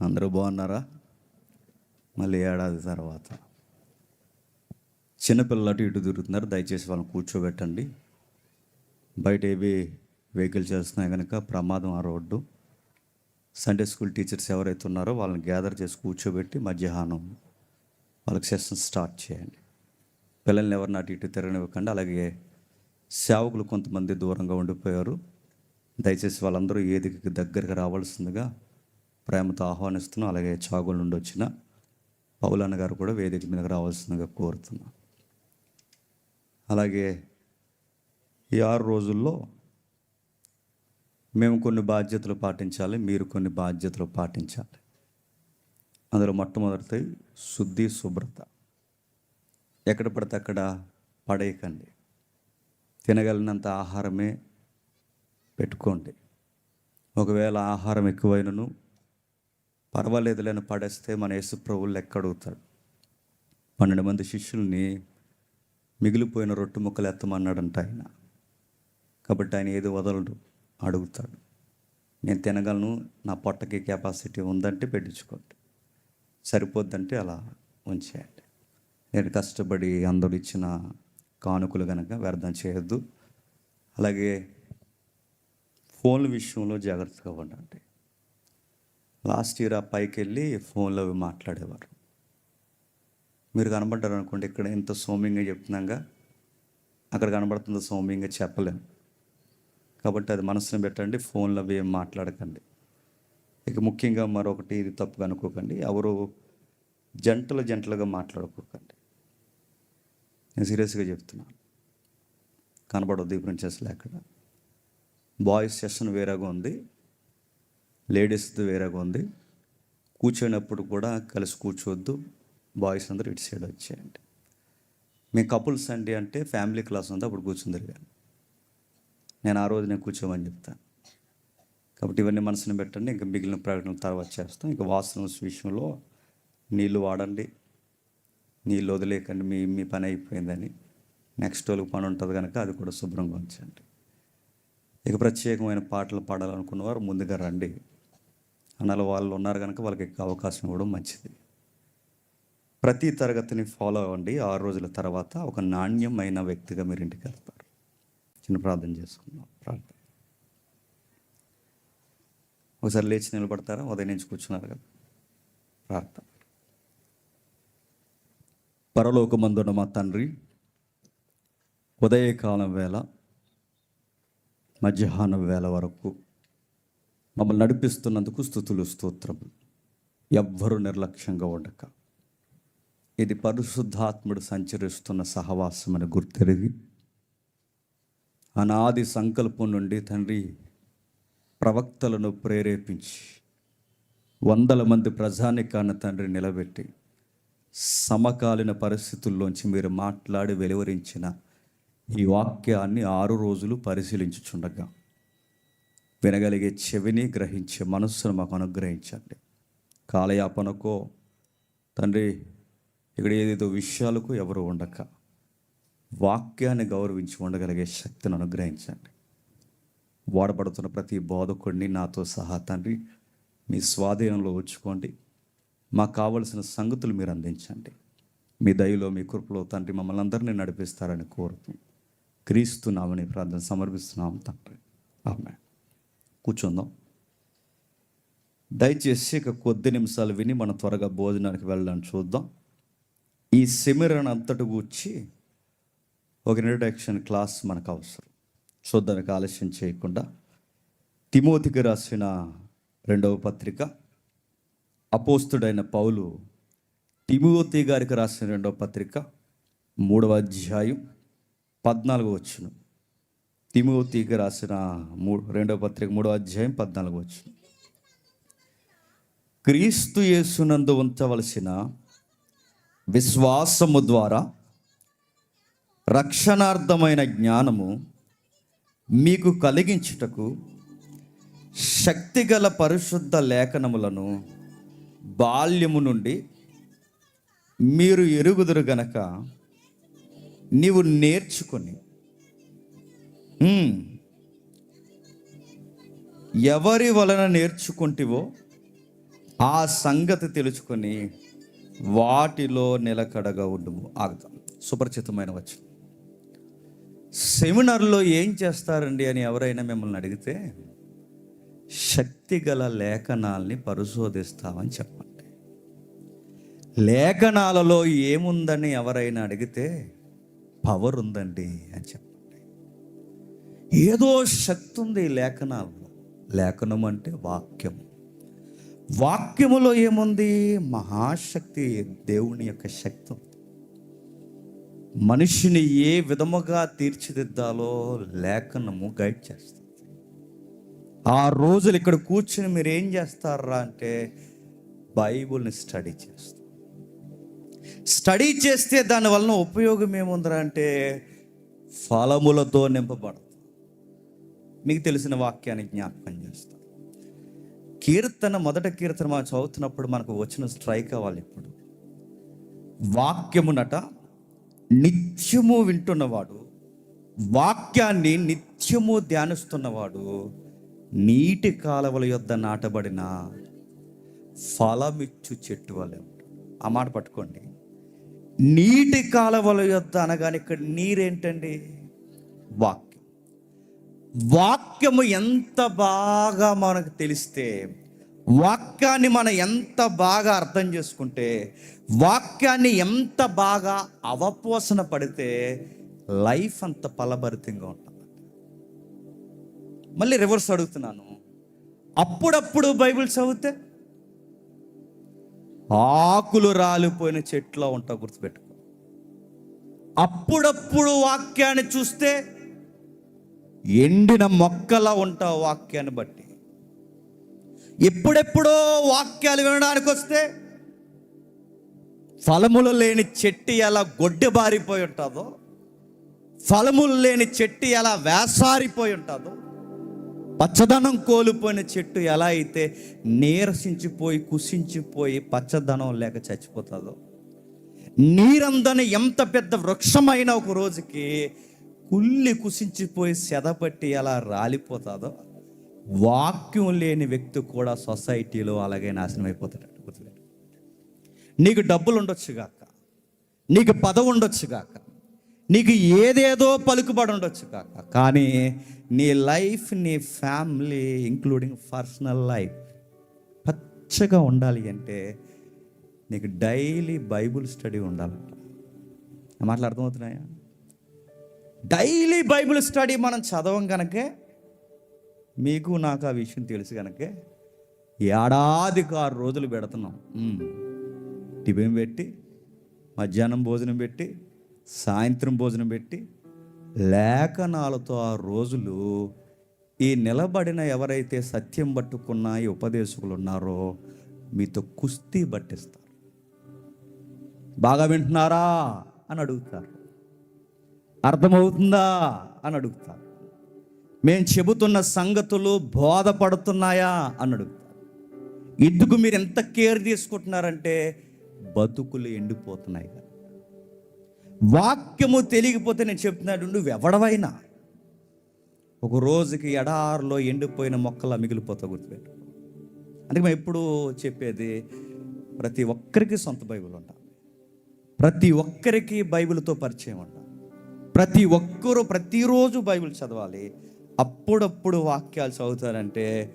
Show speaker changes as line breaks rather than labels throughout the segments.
అందరూ బాగున్నారా? మళ్ళీ ఏడాది తర్వాత. చిన్నపిల్లలు అటు ఇటు తిరుగుతున్నారు. దయచేసి వాళ్ళని కూర్చోబెట్టండి. బయట ఏవి వెహికల్ చేస్తున్నాయి కనుక ప్రమాదం ఆ రోడ్డు. సండే స్కూల్ టీచర్స్ ఎవరైతే ఉన్నారో వాళ్ళని గ్యాదర్ చేసి కూర్చోబెట్టి మధ్యాహ్నం వాళ్ళకి సెషన్ స్టార్ట్ చేయండి. పిల్లల్ని ఎవరిని అటు ఇటు తిరగనివ్వకండి. అలాగే సేవకులు కొంతమంది దూరంగా ఉండిపోయారు. దయచేసి వాళ్ళందరూ ఏదికి దగ్గరికి రావాల్సిందిగా ప్రేమతో ఆహ్వానిస్తున్నాం అలాగే చాగుల నుండి వచ్చిన పౌలన్న గారు కూడా వేదిక మీదకి రావాల్సిందిగా కోరుతున్నాం. అలాగే ఈ ఆరు రోజుల్లో మేము కొన్ని బాధ్యతలు పాటించాలి మీరు కొన్ని బాధ్యతలు పాటించాలి. అందులో మొట్టమొదటి శుద్ధి శుభ్రత. ఎక్కడ పడితే అక్కడ పడేయకండి. తినగలిగినంత ఆహారమే పెట్టుకోండి. ఒకవేళ ఆహారం ఎక్కువైనను పర్వాలేదులేని పడేస్తే మన యేసు ప్రభువు లెక్క అడుగుతాడు. పన్నెండు మంది శిష్యుల్ని మిగిలిపోయిన రొట్టె ముక్కలు ఎత్తమన్నాడంట ఆయన. కాబట్టి ఆయన ఏది వదలడు అడుగుతాడు. నేను తినగలను నా పొట్టకి కెపాసిటీ ఉందంటే పెట్టించుకోండి. సరిపోద్దంటే అలా ఉంచేయండి. నేను కష్టపడి అందరూ ఇచ్చిన కానుకలు కనుక వ్యర్థం చేయొద్దు. అలాగే ఫోన్ల విషయంలో జాగ్రత్తగా ఉండండి. లాస్ట్ ఇయర్ ఆ పైకి వెళ్ళి ఫోన్లో అవి మాట్లాడేవారు. మీరు కనబడ్డారు అనుకోండి ఇక్కడ ఎంత సౌమ్యంగా చెప్తున్నాగా అక్కడ కనబడుతుందో సౌమ్యంగా చెప్పలేము కాబట్టి అది మనసును పెట్టండి ఫోన్లో అవి ఏం మాట్లాడకండి. ఇక ముఖ్యంగా మరొకటి ఇది తప్పుగా అనుకోకండి. ఎవరు జంటలు జంటలుగా మాట్లాడుకోకండి. నేను సీరియస్గా చెప్తున్నాను. కనబడవద్దు ఈ ప్రిన్సెస్లు ఎక్కడ బాయ్స్ సెషన్ వేరేగా ఉంది. లేడీస్ది వేరేగా ఉంది. కూర్చున్నప్పుడు కూడా కలిసి కూర్చోవద్దు. బాయ్స్ అందరూ ఇటు సైడ్ వచ్చేయండి. మీ కపుల్స్ అండి అంటే ఫ్యామిలీ క్లాస్ ఉంది అప్పుడు కూర్చుందరు కానీ నేను ఆ రోజు నేను కూర్చోమని చెప్తాను కాబట్టి ఇవన్నీ మనసుని పెట్టండి ఇంకా మిగిలిన ప్రకటన తర్వాత చేస్తాం. ఇంకా వాష్రూమ్స్ విషయంలో నీళ్ళు వాడండి. నీళ్ళు వదిలేకండి మీ మీ పని అయిపోయిందని. నెక్స్ట్ వాళ్ళకి పని ఉంటుంది కనుక అది కూడా శుభ్రంగా ఉంచండి. ఇక ప్రత్యేకమైన పాటలు పాడాలనుకున్న వారు ముందుగా రండి. అన్నలు వాళ్ళు ఉన్నారు కనుక వాళ్ళకి ఎక్కువ అవకాశం ఇవ్వడం మంచిది. ప్రతి తరగతిని ఫాలో అవ్వండి. ఆరు రోజుల తర్వాత ఒక నాణ్యమైన వ్యక్తిగా మీరు ఇంటికి వెళ్తారు. చిన్న ప్రార్థన చేసుకుందాం. ప్రార్థన. ఒకసారి లేచి నిలబడతారా? ఉదయం నుంచి కూర్చున్నారు కదా. ప్రార్థన. పరలోకమందున్న మా తండ్రి ఉదయకాలం వేళ మధ్యాహ్నం వేళ వరకు మమ్మల్ని నడిపిస్తున్నందుకు స్థుతులు స్తోత్రం ఎవ్వరూ నిర్లక్ష్యంగా ఉండక. ఇది పరిశుద్ధాత్ముడు సంచరిస్తున్న సహవాసం అని గుర్తెరిగి అనాది సంకల్పం నుండి తండ్రి ప్రవక్తలను ప్రేరేపించి వందల మంది ప్రజానికాన్ని తండ్రి నిలబెట్టి సమకాలీన పరిస్థితుల్లోంచి మీరు మాట్లాడి వెలువరించిన ఈ వాక్యాన్ని ఆరు రోజులు పరిశీలించుచుండగా వినగలిగే చెవిని గ్రహించే మనస్సును మాకు అనుగ్రహించండి. కాలయాపనకో తండ్రి ఇక్కడ ఏదేదో విషయాలకు ఎవరు ఉండక వాక్యాన్ని గౌరవించి ఉండగలిగే శక్తిని అనుగ్రహించండి. వాడబడుతున్న ప్రతి బోధకుడిని నాతో సహా తండ్రి మీ స్వాధీనంలో ఉంచుకోండి. మాకు కావలసిన సంగతులు మీరు అందించండి. మీ దయలో మీ కృపలో తండ్రి మమ్మల్ని అందరినీ నడిపిస్తారని కోరుతూ క్రీస్తున్నామని ప్రార్థన సమర్పిస్తున్నాం తండ్రి. ఆమె కూర్చుందాం. దయచేసి ఇక కొద్ది నిమిషాలు విని మనం త్వరగా భోజనానికి వెళ్ళడానికి చూద్దాం. ఈ సెమిరన్ అంతటి గూర్చి ఒక ఇంట్రడక్షన్ క్లాస్ మనకు అవసరం. చూద్దానికి ఆలస్యం చేయకుండా తిమోతికి రాసిన రెండవ పత్రిక అపోస్తుడైన పౌలు తిమోతి గారికి రాసిన రెండవ పత్రిక మూడవ అధ్యాయం పద్నాలుగో వచ్చును తిమోతికి రాసిన మూడు రెండవ పత్రిక మూడో అధ్యాయం పద్నాలుగు వచ్చి క్రీస్తు యేసునందు ఉంచవలసిన విశ్వాసము ద్వారా రక్షణార్థమైన జ్ఞానము మీకు కలిగించుటకు శక్తిగల పరిశుద్ధ లేఖనములను బాల్యము నుండి మీరు ఎరుగుదురు గనక నీవు నేర్చుకొని ఎవరి వలన నేర్చుకుంటివో ఆ సంగతి తెలుసుకొని వాటిలో నిలకడగా ఉండము. ఆగుతాం. సుపరిచితమైన వచ్చిన సెమినార్లో ఏం చేస్తారండి అని ఎవరైనా మిమ్మల్ని అడిగితే శక్తి గల లేఖనాల్ని పరిశోధిస్తామని చెప్పండి. లేఖనాలలో ఏముందని ఎవరైనా అడిగితే పవర్ ఉందండి అని చెప్పండి. ఏదో శక్తి ఉంది లేఖనాల్లో. లేఖనం అంటే వాక్యం. వాక్యములో ఏముంది? మహాశక్తి దేవుని యొక్క శక్తి ఉంది. మనిషిని ఏ విధముగా తీర్చిదిద్దాలో లేఖనము గైడ్ చేస్తుంది. ఆ రోజులు ఇక్కడ కూర్చుని మీరు ఏం చేస్తారా అంటే బైబుల్ని స్టడీ చేస్తారు స్టడీ చేస్తే దాని వలన ఉపయోగం ఏముందిరా అంటే ఫలములతో నింపబడదు మీకు తెలిసిన వాక్యాన్ని జ్ఞాపకం చేస్తాం. కీర్తన మొదట కీర్తన మనం చదువుతున్నప్పుడు మనకు వచ్చిన స్ట్రైక్ అవ్వాలి ఇప్పుడు. వాక్యమునట నిత్యము వింటున్నవాడు వాక్యాన్ని నిత్యము ధ్యానిస్తున్నవాడు నీటి కాలవల యొద్ద నాటబడిన ఫలమిచ్చు చెట్టు వలె ఆ మాట పట్టుకోండి. నీటి కాలవల యొద్ద అనగానే ఇక్కడ నీరేంటండి? వాక్యం. వాక్యము ఎంత బాగా మనకు తెలిస్తే వాక్యాన్ని మనం ఎంత బాగా అర్థం చేసుకుంటే వాక్యాన్ని ఎంత బాగా అవపోసన పడితే లైఫ్ అంత ఫలభరితంగా ఉంటుంది. మళ్ళీ రివర్స్ అడుగుతున్నాను. అప్పుడప్పుడు బైబిల్ చదివితే ఆకులు రాలిపోయిన చెట్లో ఉంటా గుర్తుపెట్టుకో. అప్పుడప్పుడు వాక్యాన్ని చూస్తే ఎండిన మొక్కలా ఉంటావు వాక్యాన్ని బట్టి. ఎప్పుడెప్పుడో వాక్యాలు వినడానికి వస్తే ఫలములు లేని చెట్టు ఎలా గొడ్డబారిపోయి ఉంటుందో ఫలములు లేని చెట్టు ఎలా వేసారిపోయి ఉంటుందో పచ్చదనం కోల్పోయిన చెట్టు ఎలా అయితే నీరసించిపోయి కుసించిపోయి పచ్చదనం లేక చచ్చిపోతుందో నీరందని ఎంత పెద్ద వృక్షమైన ఒక రోజుకి కుళ్ళి కుసించిపోయి సెదపట్టి ఎలా రాలిపోతుందో వాక్యం లేని వ్యక్తి కూడా సొసైటీలో అలాగే నాశనం అయిపోతాడు గుర్తుపెట్టు. నీకు డబ్బులు ఉండొచ్చు నీకు పదవి ఉండొచ్చు కాక నీకు ఏదేదో పలుకుబడి ఉండొచ్చు కాక కానీ నీ లైఫ్ నీ ఫ్యామిలీ ఇంక్లూడింగ్ పర్సనల్ లైఫ్ పచ్చగా ఉండాలి అంటే నీకు డైలీ బైబుల్ స్టడీ ఉండాలంట. మాట్లాడుతూ అవుతున్నాయా డైలీ బైబిల్ స్టడీ మనం చదవం కనుకే మీకు నాకు ఆ విషయం తెలుసు కనుకే ఏడాదికి ఆరు రోజులు పెడుతున్నాం. టిఫిన్ పెట్టి మధ్యాహ్నం భోజనం పెట్టి సాయంత్రం భోజనం పెట్టి లేఖనాలతో ఆ రోజులు ఈ నిలబడిన ఎవరైతే సత్యం పట్టుకున్న ఈ ఉపదేశకులు ఉన్నారో మీతో కుస్తీ పట్టిస్తారు. బాగా వింటున్నారా? అని అడుగుతారు. అర్థమవుతుందా అని అడుగుతారు మేము చెబుతున్న సంగతులు బోధపడుతున్నాయా అని అడుగుతారు ఎందుకు మీరు ఎంత కేర్ తీసుకుంటున్నారంటే బతుకులు ఎండిపోతున్నాయి కదా. వాక్యము తెలియకపోతే నేను చెప్తున్నాడు నువ్వు ఎవడవైనా ఒక రోజుకి ఎడారిలో ఎండిపోయిన మొక్కలా మిగిలిపోతా గుర్తుపెట్టు అందుకే మేము ఎప్పుడు చెప్పేది ప్రతి ఒక్కరికి సొంత బైబిల్ ఉంటాం ప్రతి ఒక్కరికి బైబిల్తో పరిచయం ఉంటాం ప్రతి ఒక్కరూ ప్రతిరోజు బైబిల్ చదవాలి. అప్పుడప్పుడు వాక్యాలు చదువుతారంటే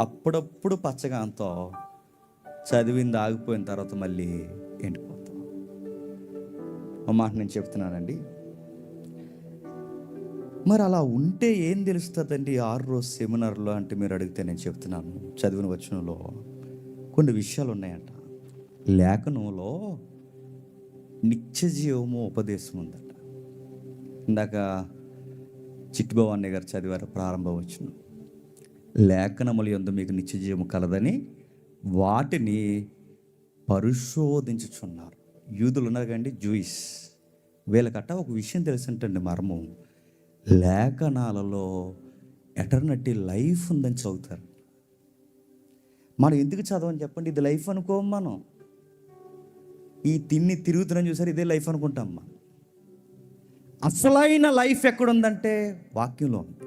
అప్పుడప్పుడు పచ్చగాంతో చదివింది ఆగిపోయిన తర్వాత మళ్ళీ ఎండిపోతాం. ఒక మాట నేను చెప్తున్నానండి. మరి అలా ఉంటే ఏం తెలుస్తుందండి? ఆరు రోజు సెమినార్లో అంటే మీరు అడిగితే నేను చెప్తున్నాను. చదివిన వచనంలో కొన్ని విషయాలు ఉన్నాయంట. లేఖనంలో నిత్య జీవము ఉపదేశం ఉందట. ఇందాక చిట్టిబాబు గారు చదివారు ప్రారంభ వచ్చిన లేఖనములు యందు మీకు నిత్యజీవం కలదని వాటిని పరిశోధించుచున్నారు. యూదులు ఉన్నారు కండి జూయిస్. వీళ్ళకట్ట ఒక విషయం తెలిసింటండి మర్మం. లేఖనాలలో ఎటర్నటీ లైఫ్ ఉందని చదువుతారు. మనం ఎందుకు చదవని చెప్పండి? ఇది లైఫ్ అనుకోం మనం. ఈ తిన్ని తిరుగుతున్నాం చూసారు? ఇదే లైఫ్ అనుకుంటాం మనం. అసలైన లైఫ్ ఎక్కడుందంటే వాక్యంలో ఉంది.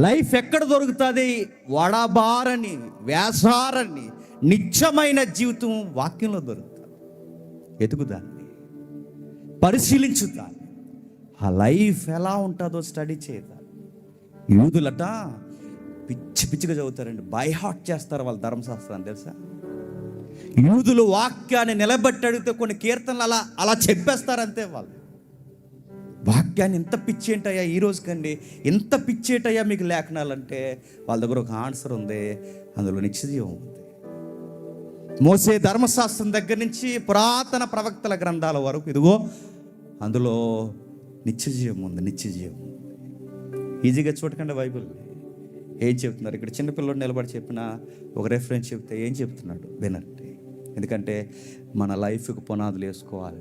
లైఫ్ ఎక్కడ దొరుకుతుంది? వడబారని వేసారని నిత్యమైన జీవితం వాక్యంలో దొరుకుతుంది. ఎదుగుదాన్ని పరిశీలించుదాన్ని ఆ లైఫ్ ఎలా ఉంటుందో స్టడీ చేయదా యూదులట పిచ్చి పిచ్చిగా చదువుతారండి. బై హార్ట్ చేస్తారు వాళ్ళ ధర్మశాస్త్రాన్ని తెలుసా? యూదులు వాక్యాన్ని నిలబెట్టి అడిగితే కొన్ని కీర్తనలు అలా అలా చెప్పేస్తారంతే వాళ్ళు. వాక్యాన్ని ఎంత పిచ్చేంటయ్యా ఈ రోజుకండి? ఎంత పిచ్చేటయ్యా మీకు లేఖనాలంటే? వాళ్ళ దగ్గర ఒక ఆన్సర్ ఉంది. అందులో నిత్యజీవం ఉంది. మోసే ధర్మశాస్త్రం దగ్గర నుంచి పురాతన ప్రవక్తల గ్రంథాల వరకు ఇదిగో అందులో నిత్యజీవం ఉంది నిత్యజీవం ఉంది. ఈజీగా చూడకండి బైబిల్. ఏం చెప్తున్నారు? ఇక్కడ చిన్నపిల్లడు నిలబడి చెప్పిన ఒక రెఫరెన్స్ చెప్తే ఏం చెప్తున్నాడు? వినండి. ఎందుకంటే మన లైఫ్కి పునాదులు వేసుకోవాలి